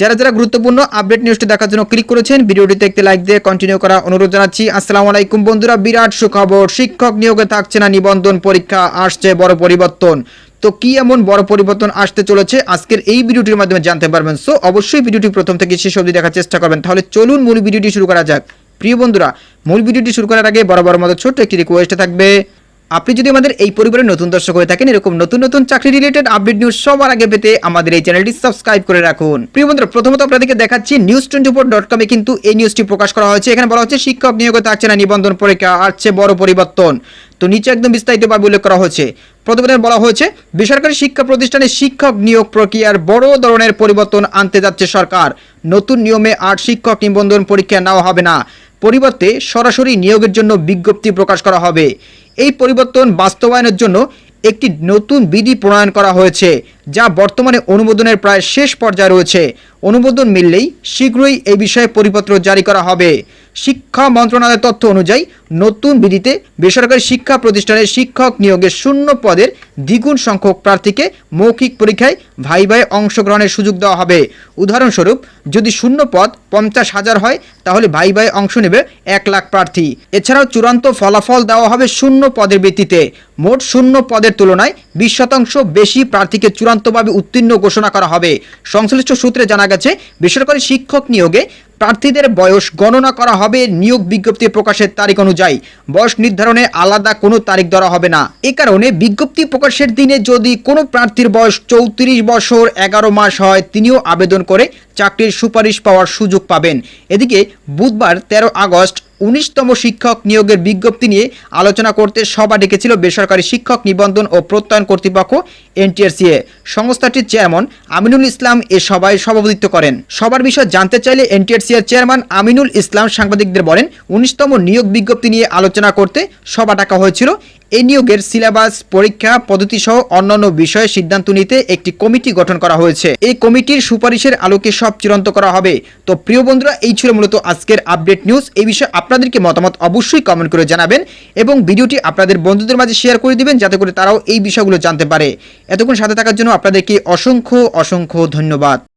যারা যারা গুরুত্বপূর্ণ আপডেট নিউজটি দেখার জন্য ক্লিক করেছেন, ভিডিওটিতে একটি লাইক দিয়ে কন্টিনিউ করা অনুরোধ জানাচ্ছি। আসসালামু আলাইকুম বন্ধুরা, বিরাট সুখবর। শিক্ষক নিয়োগে থাকছে না, নিবন্ধন পরীক্ষা আসছে, বড় পরিবর্তন। তো কি এমন বড় পরিবর্তন আসতে চলেছে? আজকের এই ভিডিওটির মাধ্যমে জানতে পারবেন। সো অবশ্যই ভিডিওটি প্রথম থেকে শেষ অবধি দেখার চেষ্টা করবেন। তাহলে চলুন মূল ভিডিওটি শুরু করা যাক। প্রিয় বন্ধুরা, মূল ভিডিওটি শুরু করার আগে বড় মতো ছোট্ট একটি রিকোয়েস্ট থাকবে। আপনি যদি আমাদের এই পরিবারের নতুন দর্শক হয়ে থাকেন, এরকম নতুন নতুন চাকরি রিলেটেড আপডেট নিউজ সবার আগে পেতে আমাদের এই চ্যানেলটি সাবস্ক্রাইব করে রাখুন। প্রিয় বন্ধুরা, প্রথমত আপনাদেরকে দেখাচ্ছি নিউজ টোয়েন্টি ফোর ডট কমে কিন্তু এই নিউজটি প্রকাশ করা হয়েছে। এখানে বলা হচ্ছে, শিক্ষক নিয়োগে থাকছে না, নিবন্ধন পরীক্ষা আসছে বড় পরিবর্তন। তো নিচে একদম বিস্তারিতভাবে উল্লেখ করা হয়েছে। প্রতিবেদনে বলা হয়েছে, বেসরকারি শিক্ষা প্রতিষ্ঠানে শিক্ষক নিয়োগ প্রক্রিয়ার বড় ধরনের পরিবর্তন আনতে যাচ্ছে সরকার। নতুন নিয়মে আর শিক্ষক নিবন্ধন পরীক্ষা নেওয়া হবে না। পরিবর্তে সরাসরি নিয়োগের জন্য বিজ্ঞপ্তি প্রকাশ করা হবে। এই পরিবর্তন বাস্তবায়নের জন্য একটি নতুন বিধি প্রণয়ন করা হয়েছে, যা বর্তমানে অনুমোদনের প্রায় শেষ পর্যায়ে রয়েছে। অনুমোদন মিললেই শীঘ্রই এই বিষয়ে পরিপত্র জারি করা হবে। শিক্ষা মন্ত্রণালয়ের তথ্য অনুযায়ী নতুন বিধিতে বেসরকারি শিক্ষা প্রতিষ্ঠানের শিক্ষক নিয়োগের শূন্য পদের দ্বিগুণ সংখ্যক প্রার্থীকে মৌখিক পরীক্ষায় ভাই ভাই অংশগ্রহণের সুযোগ দেওয়া হবে। উদাহরণস্বরূপ, যদি শূন্য পদ পঞ্চাশ হাজার হয়, তাহলে ভাই ভাই অংশ নেবে এক লাখ প্রার্থী। এছাড়াও চূড়ান্ত ফলাফল দেওয়া হবে শূন্য পদের ভিত্তিতে। মোট শূন্য পদের তুলনায় বিশ শতাংশ বেশি প্রার্থীকে চূড়ান্তভাবে উত্তীর্ণ ঘোষণা করা হবে। সংশ্লিষ্ট সূত্রে জানা গেছে, বেসরকারি শিক্ষক নিয়োগে প্রার্থীদের বয়স গণনা করা হবে, নিয়োগ বিজ্ঞপ্তি প্রকাশের তারিখ অনুযায়ী। বয়স নির্ধারণে আলাদা কোনো তারিখ ধরা হবে না। এ কারণে বিজ্ঞপ্তি প্রকাশের দিনে যদি কোনো প্রার্থীর বয়স চৌত্রিশ বছর, এগারো মাস হয়, তিনিও আবেদন করে চাকরির সুপারিশ পাওয়ার সুযোগ পাবেন। এদিকে বুধবার তেরো আগস্ট উনিশতম শিক্ষক নিয়োগের বিজ্ঞপ্তি নিয়ে আলোচনা করতে সভা ডেকেছিল বেসরকারি শিক্ষক নিবন্ধন ও প্রত্যয়ন কর্তৃপক্ষ, এনটিআরসিএ। সংস্থাটির চেয়ারম্যান আমিনুল ইসলাম এ সভায় সভাপতিত্ব করেন। সবার বিষয়ে জানতে চাইলে এনটিআরসিএর চেয়ারম্যান আমিনুল ইসলাম সাংবাদিকদের বলেন, উনিশতম নিয়োগ বিজ্ঞপ্তি নিয়ে আলোচনা করতে সভা ডাকা হয়েছিল। এই নিয়োগের সিলেবাস, পরীক্ষা, পদ্ধতি সহ অন্যান্য বিষয়ে সিদ্ধান্ত নিতে একটি কমিটি গঠন করা হয়েছে। এই কমিটির সুপারিশের আলোকে সব চূড়ান্ত করা হবে। তো প্রিয় বন্ধুরা, এই ছিল মূলত আজকের আপডেট নিউজ। এই বিষয়ে আপনাদেরকে মতামত অবশ্যই কমেন্ট করে জানাবেন এবং ভিডিওটি আপনাদের বন্ধুদের মাঝে শেয়ার করে দিবেন যাতে করে তারাও এই বিষয়গুলো জানতে পারে। এতক্ষণ সাথে থাকার জন্য আপনাদেরকে অসংখ্য অসংখ্য ধন্যবাদ।